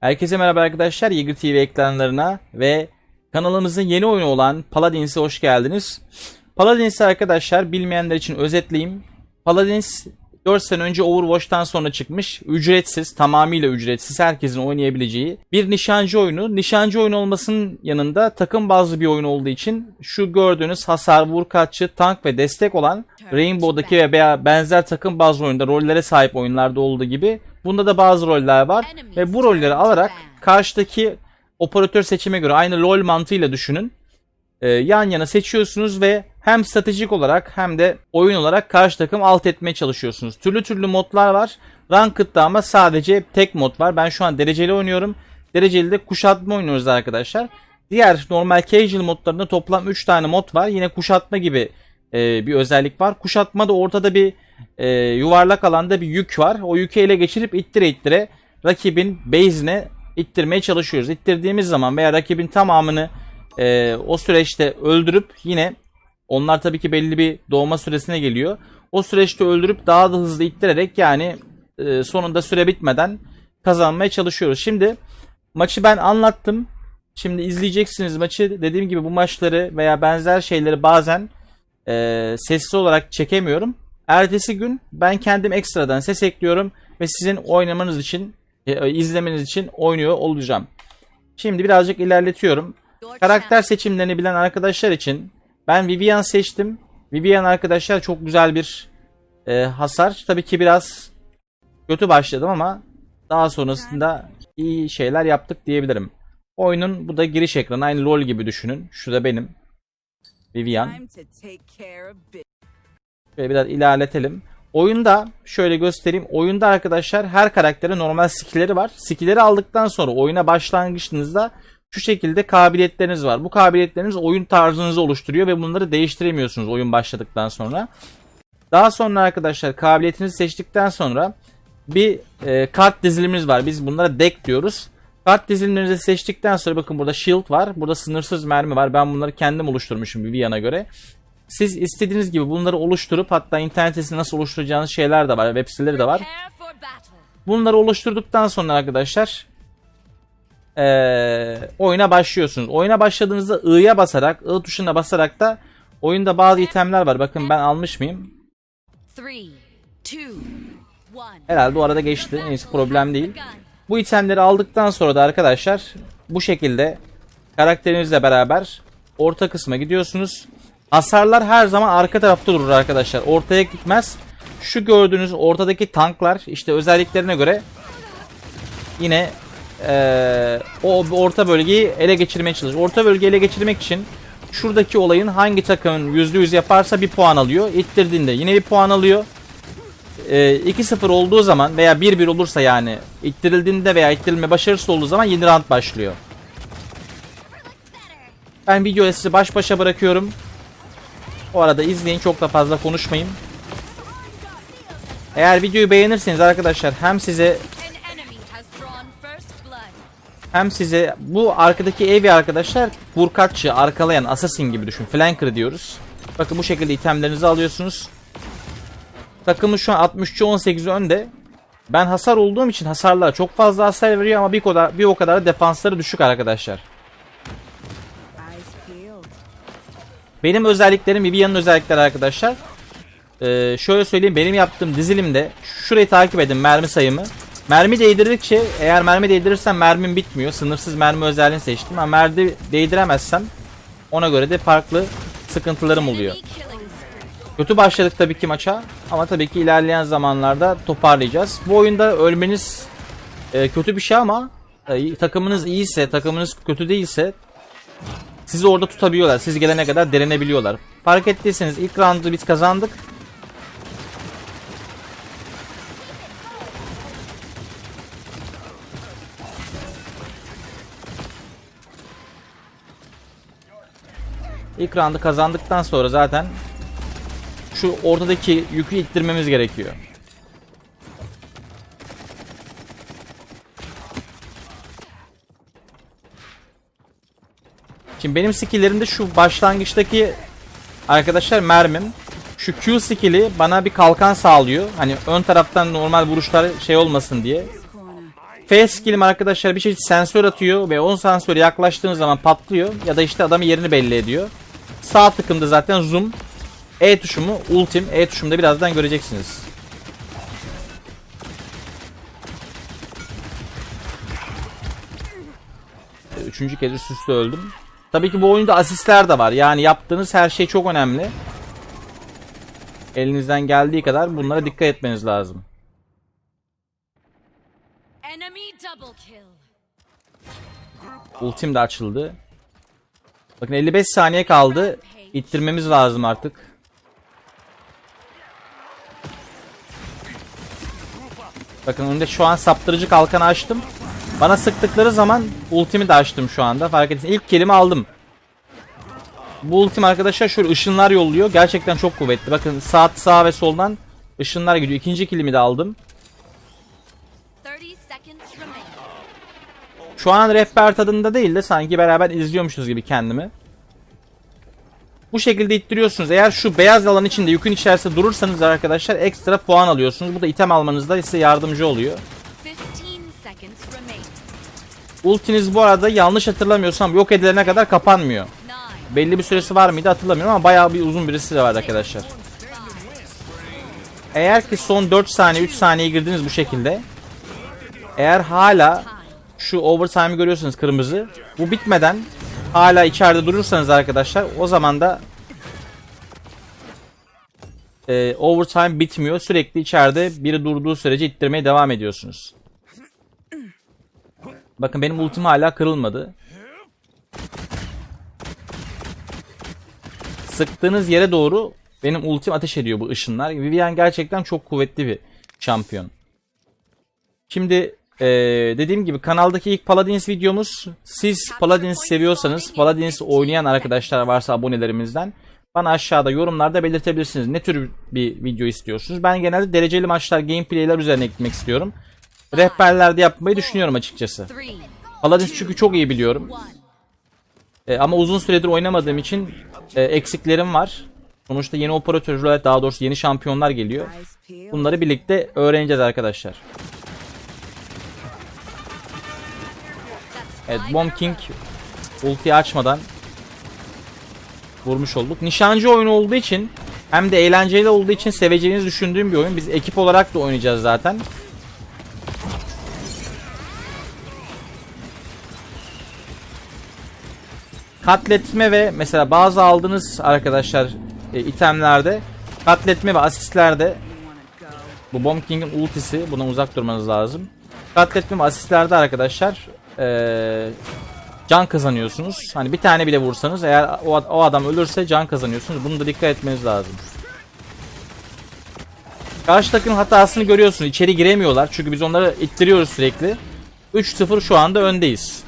Herkese merhaba arkadaşlar. Yeager TV ekranlarına ve kanalımızın yeni oyunu olan Paladins'e hoş geldiniz. Paladins arkadaşlar bilmeyenler için özetleyeyim. Paladins 4 sene önce Overwatch'tan sonra çıkmış. Ücretsiz, tamamıyla ücretsiz herkesin oynayabileceği bir nişancı oyunu. Nişancı oyunu olmasının yanında takım bazlı bir oyun olduğu için şu gördüğünüz hasar, vur kaççı, tank ve destek olan Rainbow'daki ve veya benzer takım bazlı oyunda rollere sahip oyunlarda olduğu gibi bunda da bazı roller var ve bu rolleri alarak karşıdaki operatör seçime göre aynı LoL mantığıyla düşünün. Ee, yan yana seçiyorsunuz ve hem stratejik olarak hem de oyun olarak karşı takım alt etmeye çalışıyorsunuz. Türlü türlü modlar var. Ranked'da ama sadece tek mod var. Ben şu an dereceli oynuyorum. Dereceli de kuşatma oynuyoruz arkadaşlar. Diğer normal casual modlarında toplam 3 tane mod var. Yine kuşatma gibi e, bir özellik var. Kuşatmada ortada bir e, yuvarlak alanda bir yük var. O yükü ele geçirip ittire ittire rakibin base'ine ittirmeye çalışıyoruz. İttirdiğimiz zaman veya rakibin tamamını e, o süreçte öldürüp yine onlar tabii ki belli bir doğma süresine geliyor. O süreçte öldürüp daha da hızlı ittirerek yani e, sonunda süre bitmeden kazanmaya çalışıyoruz. Şimdi maçı ben anlattım. Şimdi izleyeceksiniz maçı. Dediğim gibi bu maçları veya benzer şeyleri bazen e, sessiz olarak çekemiyorum. Ertesi gün ben kendim ekstradan ses ekliyorum ve sizin oynamanız için, e, izlemeniz için oynuyor olacağım. Şimdi birazcık ilerletiyorum. Karakter seçimlerini bilen arkadaşlar için ben Vivian seçtim. Vivian arkadaşlar çok güzel bir e, hasar. Tabii ki biraz kötü başladım ama daha sonrasında iyi şeyler yaptık diyebilirim. Oyunun bu da giriş ekranı. Aynı LoL gibi düşünün. Şurada benim. Vivian. Şöyle biraz ilerletelim. Oyunda şöyle göstereyim. Oyunda arkadaşlar her karakterin normal skill'leri var. Skill'leri aldıktan sonra oyuna başlangıçınızda şu şekilde kabiliyetleriniz var. Bu kabiliyetleriniz oyun tarzınızı oluşturuyor ve bunları değiştiremiyorsunuz oyun başladıktan sonra. Daha sonra arkadaşlar kabiliyetinizi seçtikten sonra bir e, kart dizilimimiz var. Biz bunlara deck diyoruz. Kart dizilimlerinizi seçtikten sonra bakın burada shield var. Burada sınırsız mermi var. Ben bunları kendim oluşturmuşum Vivian'a göre. Siz istediğiniz gibi bunları oluşturup hatta internet sitesinde nasıl oluşturacağınız şeyler de var. Web siteleri de var. Bunları oluşturduktan sonra arkadaşlar eee, oyuna başlıyorsunuz. Oyuna başladığınızda I'ya basarak, I tuşuna basarak da oyunda bazı itemler var. Bakın ben almış mıyım? Herhalde bu arada geçti. Neyse problem değil. Bu itemleri aldıktan sonra da arkadaşlar bu şekilde karakterinizle beraber orta kısma gidiyorsunuz. Hasarlar her zaman arka tarafta durur arkadaşlar. Ortaya gitmez. Şu gördüğünüz ortadaki tanklar işte özelliklerine göre yine eee, o orta bölgeyi ele geçirmeye çalışır. Orta bölgeyi ele geçirmek için şuradaki olayın hangi takımın %100 yaparsa bir puan alıyor. İttirdiğinde yine bir puan alıyor. Ee, 2-0 olduğu zaman veya 1-1 olursa yani ittirildiğinde veya ittirilme başarısız olduğu zaman yeni round başlıyor. Ben videoya sizi baş başa bırakıyorum. O arada izleyin çok da fazla konuşmayayım. Eğer videoyu beğenirseniz arkadaşlar hem size hem size bu arkadaki evi arkadaşlar vurkaççı arkalayan assassin gibi düşün. Flanker diyoruz. Bakın bu şekilde itemlerinizi alıyorsunuz. Takımı şu an 63 18 önde. Ben hasar olduğum için hasarlar çok fazla hasar veriyor ama bir kadar bir o kadar da defansları düşük arkadaşlar. Benim özelliklerim Vivian'ın özellikleri arkadaşlar. Ee, şöyle söyleyeyim benim yaptığım dizilimde şurayı takip edin mermi sayımı. Mermi değdirdikçe eğer mermi değdirirsem mermim bitmiyor. Sınırsız mermi özelliğini seçtim ama mermi değdiremezsem ona göre de farklı sıkıntılarım oluyor. Kötü başladık tabii ki maça ama tabii ki ilerleyen zamanlarda toparlayacağız. Bu oyunda ölmeniz e, kötü bir şey ama e, takımınız iyiyse, takımınız kötü değilse sizi orada tutabiliyorlar. Siz gelene kadar direnebiliyorlar. Fark ettiyseniz ilk roundu biz kazandık. İlk roundu kazandıktan sonra zaten şu ortadaki yükü ittirmemiz gerekiyor. Şimdi benim skill'lerimde şu başlangıçtaki arkadaşlar mermim. Şu Q skill'i bana bir kalkan sağlıyor. Hani ön taraftan normal vuruşlar şey olmasın diye. F skill'im arkadaşlar bir çeşit sensör atıyor ve o sensöre yaklaştığınız zaman patlıyor ya da işte adamın yerini belli ediyor. Sağ tıkımda zaten zoom. E tuşumu ultim. E tuşumda birazdan göreceksiniz. Üçüncü kez üst üste öldüm. Tabii ki bu oyunda asistler de var. Yani yaptığınız her şey çok önemli. Elinizden geldiği kadar bunlara dikkat etmeniz lazım. Ultim de açıldı. Bakın 55 saniye kaldı. İttirmemiz lazım artık. Bakın önde şu an saptırıcı kalkanı açtım. Bana sıktıkları zaman ultimi de açtım şu anda. Fark ettiniz. İlk kelime aldım. Bu ultim arkadaşlar şöyle ışınlar yolluyor. Gerçekten çok kuvvetli. Bakın sağ sağ ve soldan ışınlar gidiyor. İkinci kilimi de aldım. 30 seconds remaining. Şu an rehber tadında değil de sanki beraber izliyormuşuz gibi kendimi. Bu şekilde ittiriyorsunuz. Eğer şu beyaz alan içinde yükün içerisinde durursanız arkadaşlar ekstra puan alıyorsunuz. Bu da item almanızda size yardımcı oluyor. 15 seconds remaining. Ultiniz bu arada yanlış hatırlamıyorsam yok edilene kadar kapanmıyor. 9, Belli bir süresi var mıydı hatırlamıyorum ama bayağı bir uzun birisi de var arkadaşlar. Eğer ki son 4 saniye 3 saniye girdiniz bu şekilde. Eğer hala şu overtime'ı görüyorsunuz kırmızı. Bu bitmeden hala içeride durursanız arkadaşlar o zaman da e, overtime bitmiyor. Sürekli içeride biri durduğu sürece ittirmeye devam ediyorsunuz. Bakın benim ultim hala kırılmadı. Sıktığınız yere doğru benim ultim ateş ediyor bu ışınlar. Vivian gerçekten çok kuvvetli bir şampiyon. Şimdi eee, dediğim gibi kanaldaki ilk Paladins videomuz. Siz Paladins seviyorsanız, Paladins oynayan arkadaşlar varsa abonelerimizden bana aşağıda yorumlarda belirtebilirsiniz. Ne tür bir video istiyorsunuz? Ben genelde dereceli maçlar, gameplay'ler üzerine gitmek istiyorum. Rehberlerde yapmayı düşünüyorum açıkçası. 3, Paladins çünkü çok iyi biliyorum. 1. E, ama uzun süredir oynamadığım için e, eksiklerim var. Sonuçta yeni operatörler, daha doğrusu yeni şampiyonlar geliyor. Bunları birlikte öğreneceğiz arkadaşlar. Evet, Bomb King ultiyi açmadan vurmuş olduk. Nişancı oyunu olduğu için hem de eğlenceli olduğu için seveceğinizi düşündüğüm bir oyun. Biz ekip olarak da oynayacağız zaten. Katletme ve mesela bazı aldığınız arkadaşlar e, itemlerde katletme ve asistlerde bu Bomb King'in ultisi buna uzak durmanız lazım. Katletme ve asistlerde arkadaşlar eee, can kazanıyorsunuz. Hani bir tane bile vursanız eğer o, o adam ölürse can kazanıyorsunuz. Bunu da dikkat etmeniz lazım. Karşı takımın hatasını görüyorsunuz. İçeri giremiyorlar. Çünkü biz onları ittiriyoruz sürekli. 3-0 şu anda öndeyiz.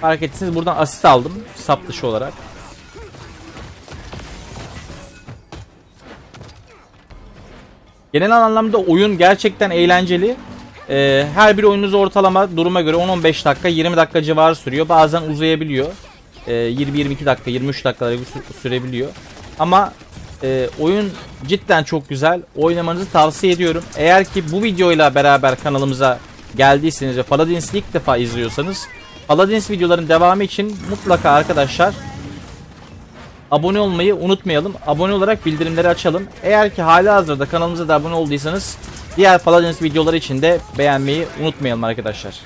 Fark etsiniz buradan asist aldım. Sap olarak. Genel anlamda oyun gerçekten eğlenceli. Ee, her bir oyununuz ortalama duruma göre 10-15 dakika 20 dakika civarı sürüyor. Bazen uzayabiliyor. Ee, 20-22 dakika 23 dakikaları sü- sürebiliyor. Ama e, oyun cidden çok güzel. Oynamanızı tavsiye ediyorum. Eğer ki bu videoyla beraber kanalımıza geldiyseniz ve Paladins'i ilk defa izliyorsanız Paladins videoların devamı için mutlaka arkadaşlar abone olmayı unutmayalım. Abone olarak bildirimleri açalım. Eğer ki hala hazırda kanalımıza da abone olduysanız diğer Paladins videoları için de beğenmeyi unutmayalım arkadaşlar.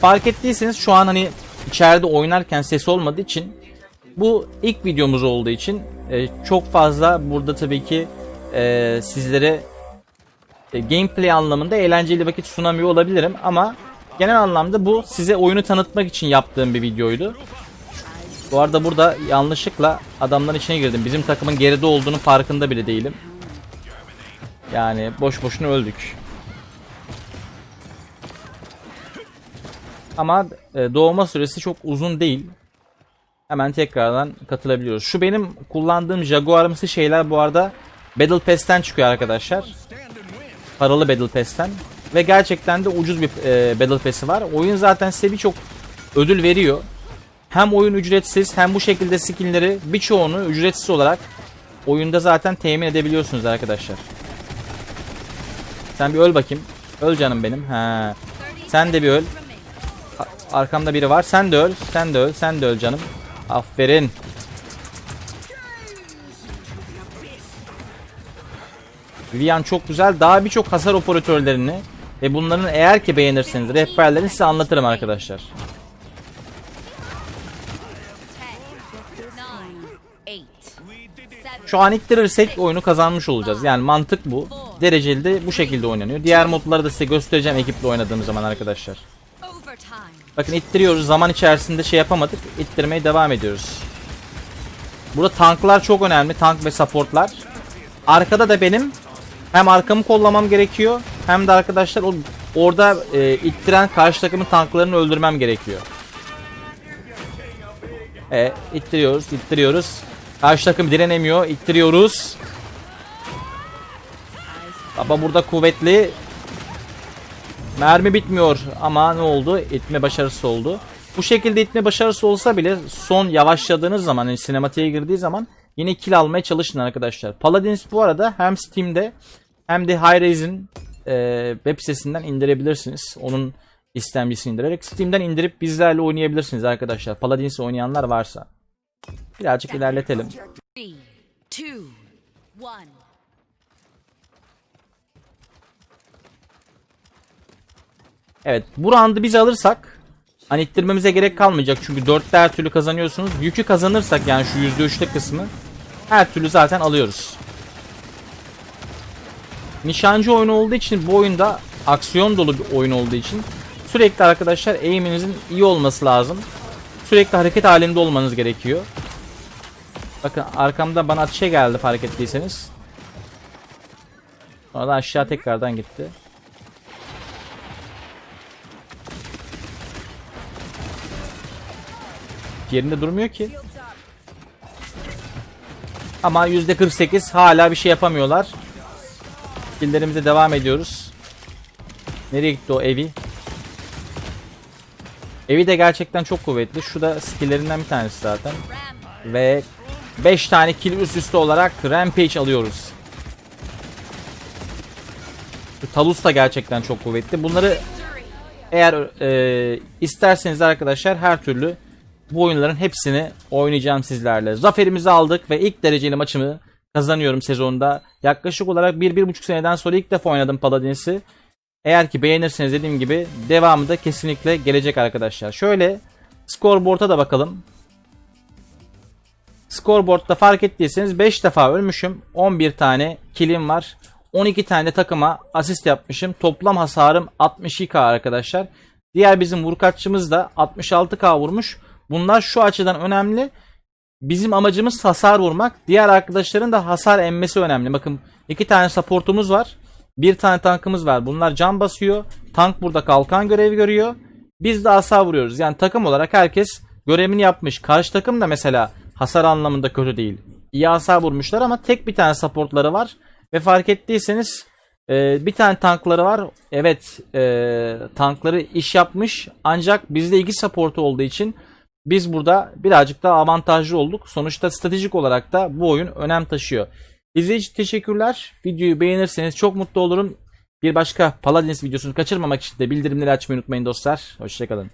Fark ettiyseniz şu an hani içeride oynarken ses olmadığı için bu ilk videomuz olduğu için e, çok fazla burada tabii ki e, sizlere e, gameplay anlamında eğlenceli vakit sunamıyor olabilirim ama genel anlamda bu size oyunu tanıtmak için yaptığım bir videoydu. Bu arada burada yanlışlıkla adamların içine girdim. Bizim takımın geride olduğunu farkında bile değilim. Yani boş boşuna öldük. Ama e, doğma süresi çok uzun değil. Hemen tekrardan katılabiliyoruz. Şu benim kullandığım Jaguar'ımsı şeyler bu arada Battle Pass'ten çıkıyor arkadaşlar paralı Battle Pass'ten ve gerçekten de ucuz bir e, Battle Pass'i var. Oyun zaten size birçok ödül veriyor. Hem oyun ücretsiz hem bu şekilde skinleri birçoğunu ücretsiz olarak oyunda zaten temin edebiliyorsunuz arkadaşlar. Sen bir öl bakayım. Öl canım benim. 30 Sen de bir öl. Arkamda biri var. Sen de öl. Sen de öl. Sen de öl canım. Aferin. Vivian çok güzel. Daha birçok hasar operatörlerini ve bunların eğer ki beğenirseniz rehberlerini size anlatırım arkadaşlar. 10, 9, 8, 7, Şu an ittirirsek oyunu kazanmış olacağız. Yani mantık bu. Dereceli de bu şekilde oynanıyor. Diğer modları da size göstereceğim ekiple oynadığım zaman arkadaşlar. Bakın ittiriyoruz. Zaman içerisinde şey yapamadık. İttirmeye devam ediyoruz. Burada tanklar çok önemli. Tank ve supportlar. Arkada da benim hem arkamı kollamam gerekiyor hem de arkadaşlar o orada e, ittiren karşı takımın tanklarını öldürmem gerekiyor. E, ittiriyoruz, ittiriyoruz. Karşı takım direnemiyor, ittiriyoruz. Baba burada kuvvetli. Mermi bitmiyor ama ne oldu? İtme başarısı oldu. Bu şekilde itme başarısı olsa bile son yavaşladığınız zaman, yani sinematiğe girdiği zaman yine kill almaya çalışın arkadaşlar. Paladins bu arada hem Steam'de hem de Hi-Raze'in e, web sitesinden indirebilirsiniz. Onun istemcisini indirerek Steam'den indirip bizlerle oynayabilirsiniz arkadaşlar. Paladins oynayanlar varsa. Birazcık ilerletelim. 3, 2, 1. Evet bu roundu biz alırsak hani ittirmemize gerek kalmayacak çünkü 4'te her türlü kazanıyorsunuz. Yükü kazanırsak yani şu %3'lük kısmı her türlü zaten alıyoruz. Nişancı oyunu olduğu için bu oyunda aksiyon dolu bir oyun olduğu için sürekli arkadaşlar aim'inizin iyi olması lazım. Sürekli hareket halinde olmanız gerekiyor. Bakın arkamda bana atışa geldi fark ettiyseniz. Sonra da aşağı tekrardan gitti. Yerinde durmuyor ki. Ama %48 hala bir şey yapamıyorlar. Skilllerimize devam ediyoruz. Nereye gitti o evi? Evi de gerçekten çok kuvvetli. Şu da skillerinden bir tanesi zaten. Ve 5 tane kill üst üste olarak Rampage alıyoruz. Şu Talus da gerçekten çok kuvvetli. Bunları eğer e, isterseniz arkadaşlar her türlü bu oyunların hepsini oynayacağım sizlerle. Zaferimizi aldık ve ilk dereceli maçımı kazanıyorum sezonda. Yaklaşık olarak 1-1,5 seneden sonra ilk defa oynadım Paladins'i. Eğer ki beğenirseniz dediğim gibi devamı da kesinlikle gelecek arkadaşlar. Şöyle scoreboard'a da bakalım. Scoreboard'da fark ettiyseniz 5 defa ölmüşüm. 11 tane killim var. 12 tane de takıma asist yapmışım. Toplam hasarım 62k arkadaşlar. Diğer bizim vurkaççımız da 66k vurmuş. Bunlar şu açıdan önemli. Bizim amacımız hasar vurmak. Diğer arkadaşların da hasar emmesi önemli. Bakın iki tane supportumuz var. Bir tane tankımız var. Bunlar can basıyor. Tank burada kalkan görevi görüyor. Biz de hasar vuruyoruz. Yani takım olarak herkes görevini yapmış. Karşı takım da mesela hasar anlamında kötü değil. İyi hasar vurmuşlar ama tek bir tane supportları var. Ve fark ettiyseniz e, bir tane tankları var. Evet e, tankları iş yapmış. Ancak bizde iki supportu olduğu için biz burada birazcık daha avantajlı olduk. Sonuçta stratejik olarak da bu oyun önem taşıyor. İçin teşekkürler. Videoyu beğenirseniz çok mutlu olurum. Bir başka Paladins videosunu kaçırmamak için de bildirimleri açmayı unutmayın dostlar. Hoşçakalın.